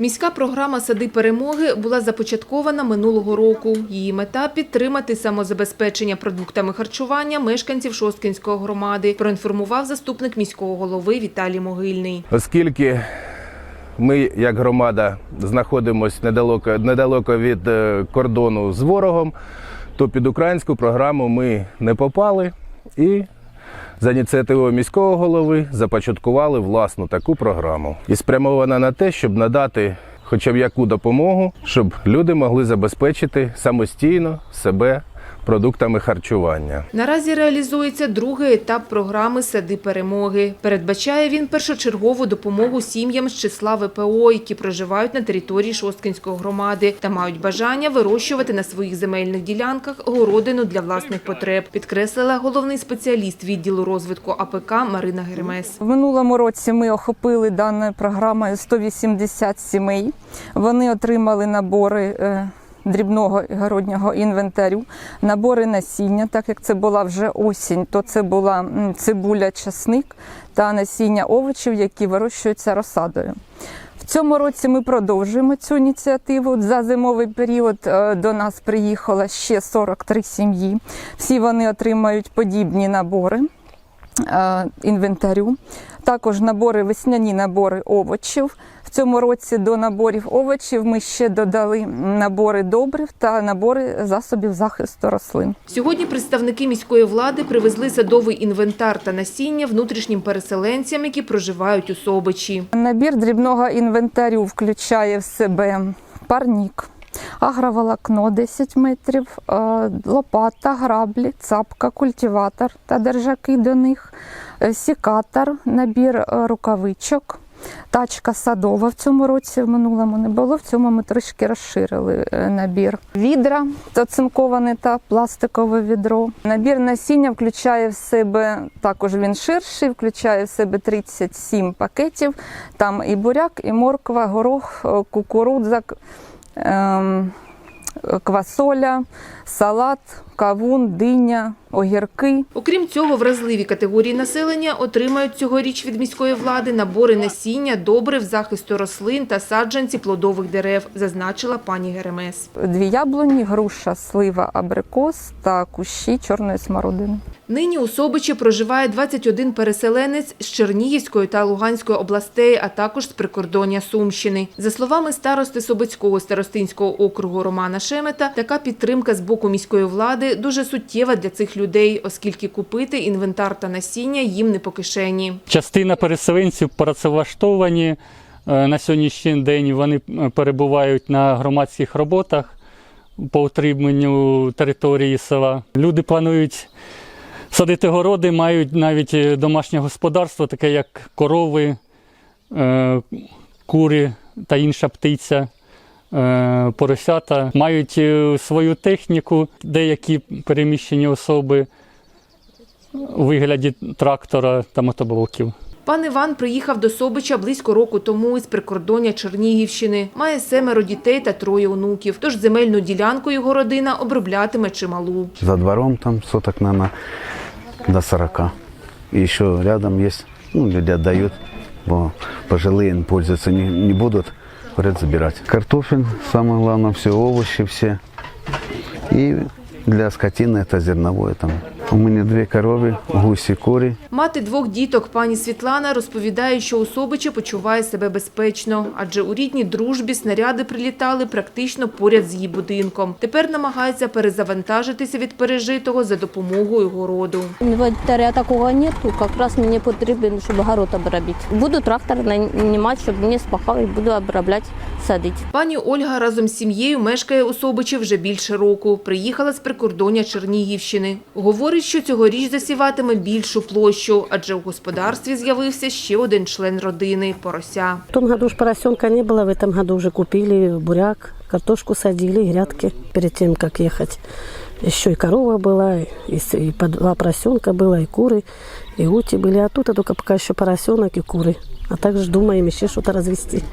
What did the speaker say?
Міська програма Сади перемоги була започаткована минулого року. Її мета підтримати самозабезпечення продуктами харчування мешканців Шосткинської громади. Проінформував заступник міського голови Віталій Могильний. Оскільки ми, як громада, знаходимося недалеко, недалеко від е, кордону з ворогом, то під українську програму ми не попали і за ініціативою міського голови започаткували власну таку програму. І спрямована на те, щоб надати хоча б яку допомогу, щоб люди могли забезпечити самостійно себе продуктами харчування. Наразі реалізується другий етап програми Сади перемоги. Передбачає він першочергову допомогу сім'ям з числа ВПО, які проживають на території Шосткинської громади та мають бажання вирощувати на своїх земельних ділянках городину для власних потреб. Підкреслила головний спеціаліст відділу розвитку АПК Марина Гермес. В минулому році ми охопили даною програмою 180 сімей. Вони отримали набори е, дрібного городнього інвентарю, набори насіння, так як це була вже осінь, то це була цибуля, часник та насіння овочів, які вирощуються розсадою. В цьому році ми продовжуємо цю ініціативу. За зимовий період е, до нас приїхало ще 43 сім'ї. Всі вони отримають подібні набори інвентарю. Також набори, весняні набори овочів. В цьому році до наборів овочів ми ще додали набори добрив та набори засобів захисту рослин. Сьогодні представники міської влади привезли садовий інвентар та насіння внутрішнім переселенцям, які проживають у Собичі. Набір дрібного інвентарю включає в себе парнік, агроволокно 10 метрів, е, лопата, граблі, цапка, культиватор та держаки до них, е, сікатор, набір е, рукавичок. Тачка садова в цьому році, в минулому не було. В цьому ми трішки розширили набір. Відра оцинковане та пластикове відро. Набір насіння включає в себе також він ширший, включає в себе 37 пакетів. Там і буряк, і морква, горох, кукурудза, к- ем, квасоля, салат, кавун, диня, огірки. Окрім цього, вразливі категорії населення отримають цьогоріч від міської влади набори насіння, добрив, захисту рослин та саджанці плодових дерев, зазначила пані Геремес. Дві яблуні, груша, слива, абрикос та кущі чорної смородини. Нині у Собичі проживає 21 переселенець з Чернігівської та Луганської областей, а також з прикордоння Сумщини. За словами старости Собицького старостинського округу Романа Шемета, така підтримка з боку міської влади дуже суттєва для цих людей, оскільки купити інвентар та насіння їм не по кишені. Частина переселенців працевлаштовані е, на сьогоднішній день. Вони е, перебувають на громадських роботах по утриманню території села. Люди планують садити городи, мають навіть е, домашнє господарство, таке як корови, кури та інша птиця. Е, Поросята мають е, свою техніку, деякі переміщені особи у вигляді трактора та мотоблоків. Пан Іван приїхав до Собича близько року тому із прикордоння Чернігівщини. Має семеро дітей та троє онуків. Тож земельну ділянку його родина оброблятиме чималу. За двором там соток, наверное, до 40. И еще рядом есть, ну, люди отдают, бо пожилые им пользоваться не, не говорят, забирать. Картофель, самое главное, все овощи все. И для скотины это зерновое там. У меня две коровы, гуси, кури. Мати двох діток, пані Світлана, розповідає, що у почуває себе безпечно, адже у рідній дружбі снаряди прилітали практично поряд з її будинком. Тепер намагається перезавантажитися від пережитого за допомогою городу. Інвентаря такого нету, якраз мені потрібен, щоб город обробити. Буду трактор нанімати, щоб мені спахав і буду обробляти, садити. Пані Ольга разом з сім'єю мешкає у Собичі вже більше року. Приїхала з прикордоння Чернігівщини. Говорить, що цьогоріч засіватиме більшу площу, адже у господарстві з'явився ще один член родини – порося. В том году ж поросенка не было, в этом году уже купили буряк, картошку садили, грядки перед тем, как ехать. Еще и корова была, и, с- и по два поросенка было, и куры, и ути были. А тут а только пока еще поросенок и куры. А также думаем еще что-то развести.